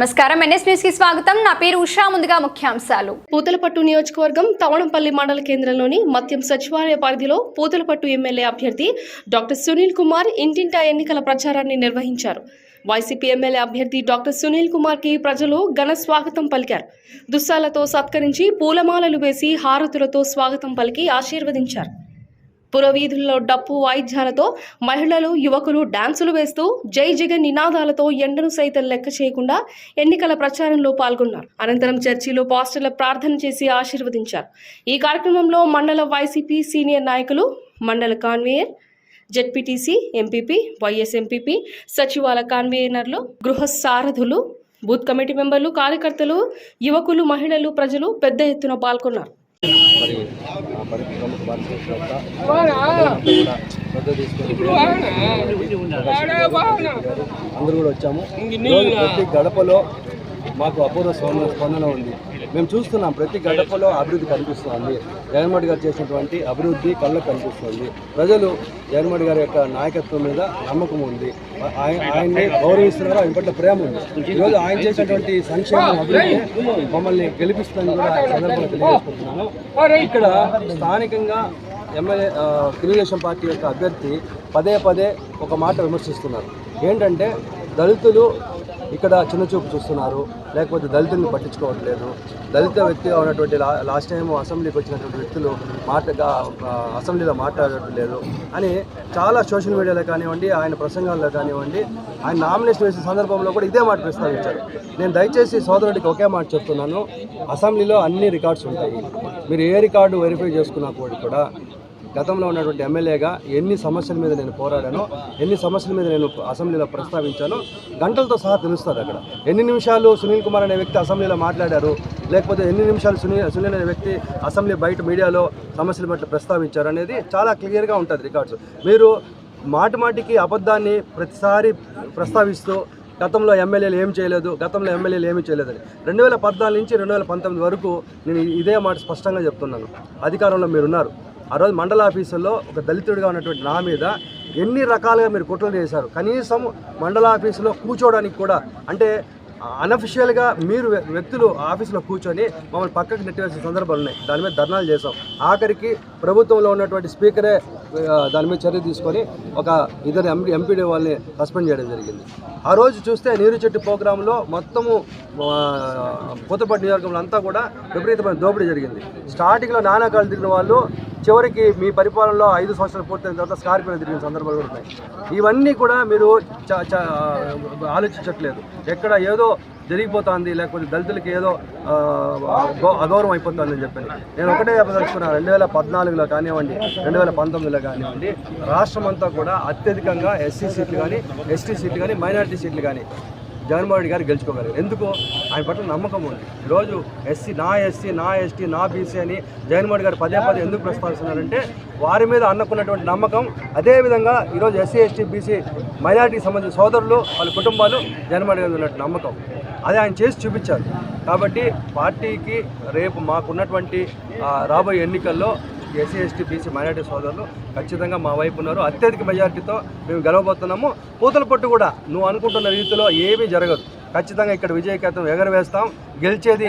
నమస్కారం. ఎన్ఎస్ న్యూస్కి స్వాగతం. నా పేరు ఉషా. ముందుగా ముఖ్యాంశాలు. పూతలపట్టు నియోజకవర్గం తవణంపల్లి మండల కేంద్రంలోని మద్యం సచివాలయ పరిధిలో పూతలపట్టు ఎమ్మెల్యే అభ్యర్థి డాక్టర్ సునీల్ కుమార్ ఇంటింటా ఎన్నికల ప్రచారాన్ని నిర్వహించారు. వైసీపీ ఎమ్మెల్యే అభ్యర్థి డాక్టర్ సునీల్ కుమార్కి ప్రజలు ఘన స్వాగతం పలికారు. దుస్సాలతో సత్కరించి పూలమాలలు వేసి హారతులతో స్వాగతం పలికి ఆశీర్వదించారు. పురవీధుల్లో డప్పు వాయిద్యాలతో మహిళలు యువకులు డాన్సులు వేస్తూ జై జగన్ నినాదాలతో ఎండను సైతం లెక్క చేయకుండా ఎన్నికల ప్రచారంలో పాల్గొన్నారు. అనంతరం చర్చిలో పాస్టర్ల ప్రార్థన చేసి ఆశీర్వదించారు. ఈ కార్యక్రమంలో మండల వైసీపీ సీనియర్ నాయకులు మండల convener ZPTC MPP vice MPP సచివాలయ కాన్వేయనర్లు గృహ సారథులు బూత్ కమిటీ మెంబర్లు కార్యకర్తలు యువకులు మహిళలు ప్రజలు పెద్ద ఎత్తున పాల్గొన్నారు. మరి ఆ పరి ప్రముఖ భారతదేశ యొక్క శ్రద్ధ తీసుకొని అందరూ కూడా వచ్చాము ప్రతి గడపలో మాకు అపూర్వ స్పందన ఉంది. మేము చూస్తున్నాం ప్రతి గడపలో అభివృద్ధి కనిపిస్తుంది. జగన్మోహన్ గారు చేసినటువంటి అభివృద్ధి కళ్ళకు కనిపిస్తుంది. ప్రజలు జగన్మోహన్ గారి యొక్క నాయకత్వం మీద నమ్మకం ఉంది. ఆయన ఆయన్ని గౌరవిస్తున్నారు? ఆయన పట్ల ప్రేమ ఉంది. ఈరోజు ఆయన చేసినటువంటి సంక్షేమ అభివృద్ధి మమ్మల్ని గెలిపిస్తుందని కూడా సందర్భంగా తెలియజేసుకుంటున్నాను. ఇక్కడ స్థానికంగా ఎమ్మెల్యే తెలుగుదేశం పార్టీ యొక్క అభ్యర్థి పదే పదే ఒక మాట విమర్శిస్తున్నారు. ఏంటంటే దళితులు ఇక్కడ చిన్న చూపు చూస్తున్నారు. లేకపోతే దళితుల్ని పట్టించుకోవట్లేదు. దళిత వ్యక్తిగా ఉన్నటువంటి లాస్ట్ టైం అసెంబ్లీకి వచ్చినటువంటి వ్యక్తులు మాటగా అసెంబ్లీలో మాట్లాడటం లేదు అని చాలా సోషల్ మీడియాలో కానివ్వండి ఆయన ప్రసంగాల్లో కానివ్వండి ఆయన నామినేషన్ వేసే సందర్భంలో కూడా ఇదే మాట ప్రస్తావించారు. నేను దయచేసి సోదరుడికి ఒకే మాట చెప్తున్నాను. అసెంబ్లీలో అన్ని రికార్డ్స్ ఉంటాయి. మీరు ఏ రికార్డు వెరిఫై చేసుకున్నా కూడా గతంలో ఉన్నటువంటి ఎమ్మెల్యేగా ఎన్ని సమస్యల మీద నేను పోరాడానో ఎన్ని సమస్యల మీద నేను అసెంబ్లీలో ప్రస్తావించానో గంటలతో సహా తెలుస్తుంది అక్కడ. ఎన్ని నిమిషాలు సునీల్ కుమార్ అనే వ్యక్తి అసెంబ్లీలో మాట్లాడారు లేకపోతే ఎన్ని నిమిషాలు సునీల్ సునీల్ అనే వ్యక్తి అసెంబ్లీ బయట మీడియాలో సమస్యల పట్ల ప్రస్తావించారు అనేది చాలా క్లియర్గా ఉంటుంది రికార్డ్స్. మీరు మాటి మాటికి అబద్ధాన్ని ప్రతిసారి ప్రస్తావిస్తూ గతంలో ఎమ్మెల్యేలు ఏం చేయలేదు గతంలో ఎమ్మెల్యేలు ఏమీ చేయలేదని. రెండు వేల పద్నాలుగు నుంచి రెండు వేల పంతొమ్మిది వరకు నేను ఇదే మాట స్పష్టంగా చెప్తున్నాను. అధికారంలో మీరున్నారు. ఆ రోజు మండల ఆఫీసుల్లో ఒక దళితుడిగా ఉన్నటువంటి నా మీద ఎన్ని రకాలుగా మీరు కుట్రలు చేశారు? కనీసం మండల ఆఫీసులో కూర్చోవడానికి కూడా అంటే అనఫిషియల్గా మీరు వ్యక్తులు ఆఫీసులో కూర్చొని మమ్మల్ని పక్కకి నెట్టివేసిన సందర్భాలు ఉన్నాయి. దాని మీద ధర్నాలు చేశాం. ఆఖరికి ప్రభుత్వంలో ఉన్నటువంటి స్పీకరే దాని మీద చర్య తీసుకొని ఒక ఇద్దరు ఎంపీ ఎంపీడీ వాళ్ళని సస్పెండ్ చేయడం జరిగింది. ఆ రోజు చూస్తే నీరు చెట్టు ప్రోగ్రాంలో మొత్తము ఆ, పూతపట్టు నియోజకవర్గంలో అంతా కూడా విపరీతమైన దోపిడీ జరిగింది. స్టార్టింగ్లో నానాకాలు తిరిగిన వాళ్ళు చివరికి మీ పరిపాలనలో ఐదు సంవత్సరాలు పూర్తయిన తర్వాత స్కార్పియో తిరిగిన సందర్భాలు కూడా ఉన్నాయి. ఇవన్నీ కూడా మీరు చ- ఆలోచించట్లేదు. ఎక్కడ ఏదో జరిగిపోతుంది లేకపోతే దళితులకి ఏదో అగౌరవం అయిపోతుంది అని చెప్పి నేను ఒకటే చెప్పదలుచుకున్నాను రెండు వేల పద్నాలుగులో కానివ్వండి రెండు వేల పంతొమ్మిదిలో కానివ్వండి రాష్ట్రం అంతా కూడా అత్యధికంగా ఎస్సీ సీట్లు కానీ ఎస్టీ సీట్లు కానీ మైనారిటీ సీట్లు కానీ జగన్మోహన్ రెడ్డి గారు గెలుచుకోగలరు. ఎందుకు? ఆయన పట్ల నమ్మకం ఉంది. ఈరోజు ఎస్సీ నా ఎస్సీ నా ఎస్టీ నా బీసీ అని జగన్మోహన్ గారు పదే పదే ఎందుకు ప్రస్తావిస్తున్నారంటే వారి మీద అన్నకున్నటువంటి నమ్మకం అదేవిధంగా ఈరోజు ఎస్సీ ఎస్టీ బీసీ మైనారిటీకి సంబంధించిన సోదరులు వాళ్ళ కుటుంబాలు జగన్మోహన్ రెడ్డి గారు ఉన్నట్టు నమ్మకం. అది ఆయన చేసి చూపించారు. కాబట్టి పార్టీకి రేపు మాకున్నటువంటి రాబోయే ఎన్నికల్లో ఎస్సీ ఎస్టీ బీసీ మైనార్టీ సోదరులు ఖచ్చితంగా మా వైపు ఉన్నారు. అత్యధిక మెజార్టీతో మేము గెలవబోతున్నాము. పూతల పట్టు కూడా నువ్వు అనుకుంటున్న రీతిలో ఏమీ జరగదు. ఖచ్చితంగా ఇక్కడ విజయకేతం ఎగరవేస్తాం. గెలిచేది